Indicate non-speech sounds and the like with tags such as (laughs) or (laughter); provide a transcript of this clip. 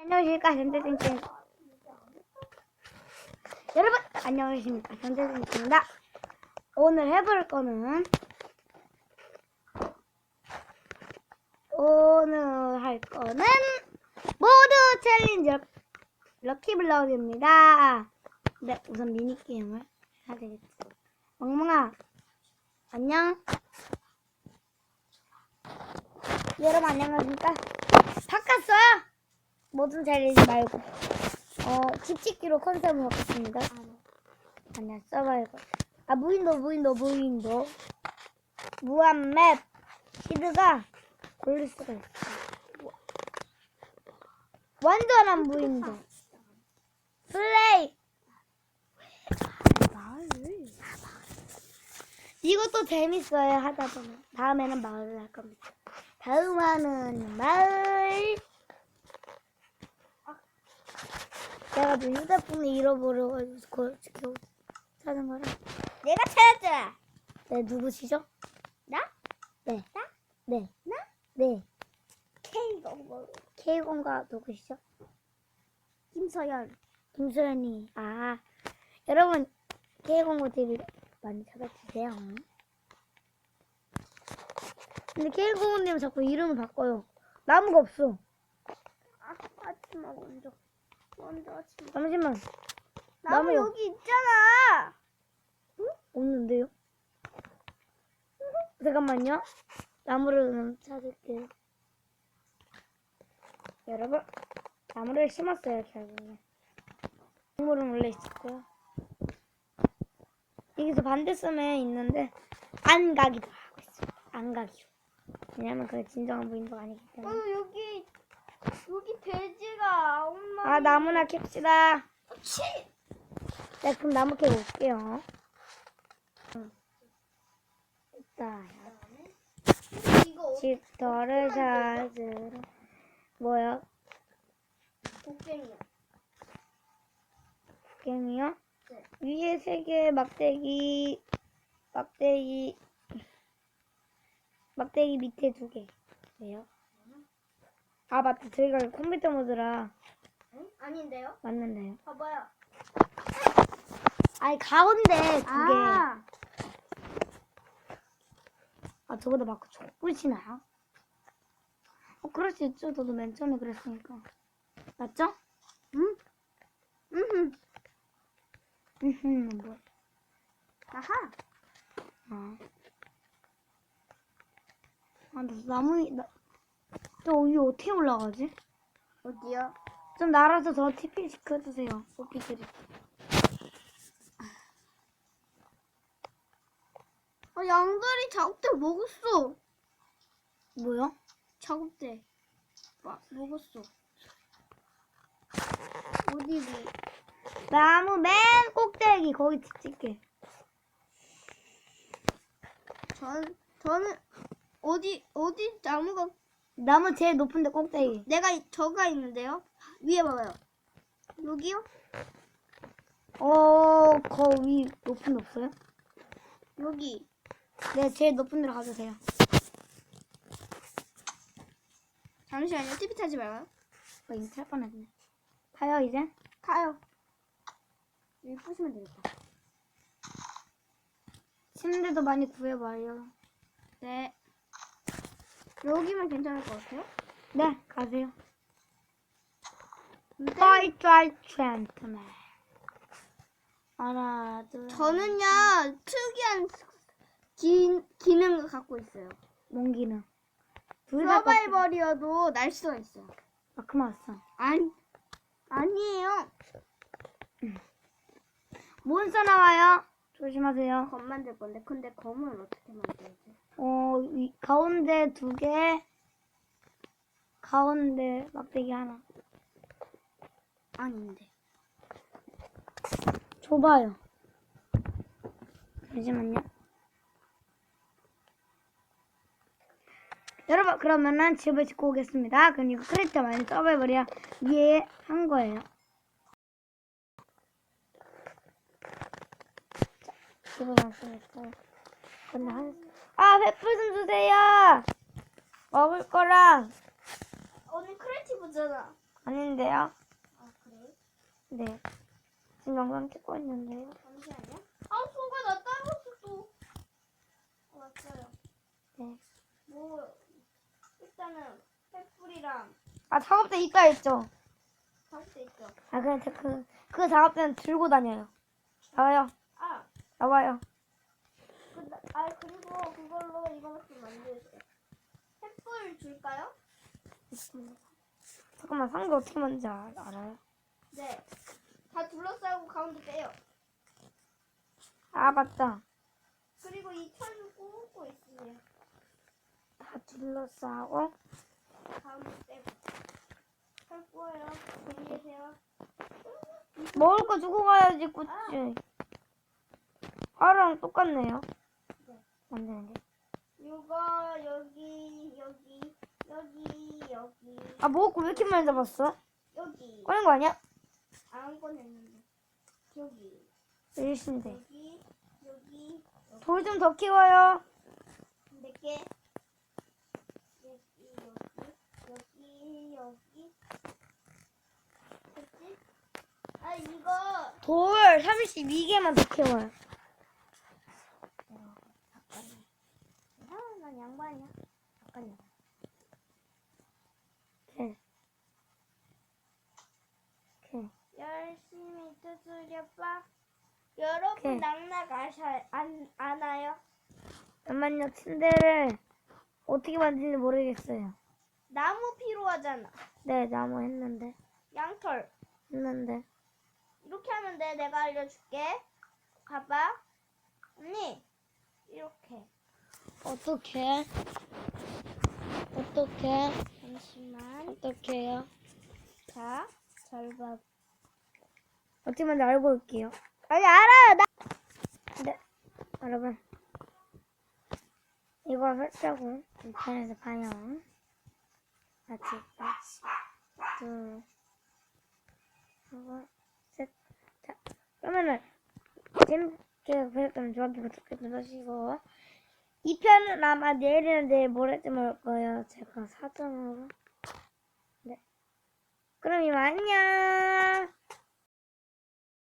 안녕하십니까 전대생입니다 여러분 안녕하십니까 전대생입니다. 오늘 해볼 거는 오늘 할 거는 모두 챌린저 럭키블럭입니다. 네 우선 미니게임을 해야 되겠지. 멍멍아 안녕. 여러분 안녕하십니까? 바꿨어요 모든 챌린지 말고. 어 집 짓기로 컨셉을 바꿨습니다. 아니야 서바이벌. 아 무인도 무인도 무인도. 무한 맵. 시드가 고를 수가 있어. 완전한 무인도. 플레이! 이것도 재밌어요 하다 보면. 다음에는 마을을 할 겁니다. 다음 화는 마을 내가 또 휴대폰을 잃어버려가지고 지금 찾은 거라 내가 찾았잖아. 네 누구시죠? 나? 네 나? 네. 나? 네. K가 뭐? K공과 누구시죠? 김서연. 김소연이. 아, 여러분, K공고 TV 많이 찾아주세요. 근데 K공고님 자꾸 이름을 바꿔요. 나무가 없어. 아, 하지마 먼저. 잠시만. 나무 나무 여기 있잖아. 없는데요? 잠깐만요. 나무를 좀 찾을게요. 여러분, 나무를 심었어요, 결국에. 동물은 원래 있었고요. 여기서 반대섬에 있는데, 안 가기도 하고 있어요. 안 가기로. 왜냐면 그게 진정한 무인도가 아니기 어 때문에. 여기 여기 돼지가 엄마. 아, 나무나 캡시다. 치. 네, 그럼 나무 캐고 올게요. 이거 집터를 찾으러. 뭐야? 곡괭이야. 게임이요? 네. 위에 세 개 막대기, 막대기, 막대기 밑에 두 개. 왜요? 아, 맞다. 저희가 컴퓨터 모드라 응? 아닌데요? 맞는데요. 봐봐요. 아니, 가운데 두 개. 아. 아, 저보다 막 족부시나요? 어, 그럴 수 있죠. 저도 맨 처음에 그랬으니까. 맞죠? 응? 응. 음흠, 뭐. 아하. 아. 아, 나 나무, 나, 저 여기 어떻게 올라가지? 어디요? 좀 날아서 저 TP 시켜주세요. 오피들이. 아 양다리 작업대 먹었어. 뭐요? 작업대. 와 먹었어. 어디지? 나무 맨 꼭대기 거기 찍게. 전 저는 어디 어디 나무가 나무 제일 높은데 꼭대기. 내가 이- 저가 있는데요. 위에 봐봐요. 여기요? 어, 거위 높은 데 없어요? 여기. 네, 제일 높은 데로 가주세요. 잠시만요. TV 타지 말아요. 어, 이거 탈 뻔했네. 가요, 이제? 가요. 여기 부시면 되겠다. 침대도 많이 구해봐요. 네. 여기면 괜찮을 것 같아요. 네, 가세요. 근데 Fight, gentlemen. 하나, 둘. 저는요 특이한 기, 기능을 갖고 있어요. 뭔 기능? 둘다 서바이벌이어도 날 수가 있어요. 아, 그만 왔어. 아니 아니에요. 몬스터 나와요. 조심하세요. 검 만들 건데 근데 검을 어떻게 만들지? 어, 위, 가운데 두 개, 가운데 막대기 하나. 아닌데. 좁아요. 잠시만요. 여러분, 그러면은 집을 짓고 오겠습니다. 그럼 이거 크리스탈 많이 서바이벌이야 위에 한 거예요. 자, 집을 완성했어요. 근데 한, 아, 횃불 좀 주세요! 먹을 거랑. 오늘 크리에이티브잖아. 아닌데요? 아 그래? 네. 지금 영상 찍고 있는데요. 잠시만요. 아 소가 나 따랐어 또. 어, 맞아요. 네. 뭐 일단은 횃불이랑 아, 작업대 있다 했죠? 할수 있죠. 아, 그냥 저 그, 그 작업대는 들고 다녀요. 나와요. 아, 나와요. 그, 아 그리고 그걸로 이거밖에 만들어요. 횃불 줄까요? (laughs) 잠깐만, 상자 어떻게 만드는지 알, 알아요? 네. 다 둘러싸고 가운데 빼요. 아, 맞다. 그리고 이 철도 꽂고 있으세요. 다 둘러싸고. 가운데 빼고. 철 꼬예요. 안녕히 계세요. 먹을 거 주고 가야지, 꽃이. 화랑 똑같네요. 네. 안 되는데. 이거 여기 여기 여기 여기 아, 먹을 거왜 이렇게 많이 잡았어? 여기 꺼낸 거 아니야? 안 꺼냈는데 여기 일신데. 여기 여기 돌 좀 더 키워요. 몇 개 여기 여기 여기 여기 됐지? 아 이거 돌 32개만 더 키워요. 양반이야 잠깐요. 오케이. 열심히 두드려봐 여러분. 낙낙 아셔 안 아나요? 잠깐만요. 침대를 어떻게 만드는지 모르겠어요. 나무 필요하잖아 네, 나무 했는데. 양털 했는데. 이렇게 하면 돼. 내가 알려줄게. 봐봐. 언니. 이렇게. 어떻게? 어떻게? 잠시만. 어떻게요? 자, 절반. 어떻게 만지 알고 올게요. 아니, 알아요. 나. 네, 여러분. 이거 살짝고 인터넷에 봐요. 아직, 아직, 둘, 하고, 셋. 자, 그러면은, 재밌게 보셨다면 좋아요, 구독 눌러주시고, 이 편은 아마 내일이나 내일 모레쯤 올 거예요. 제가 사전으로. 네. 그럼 이만 안녕!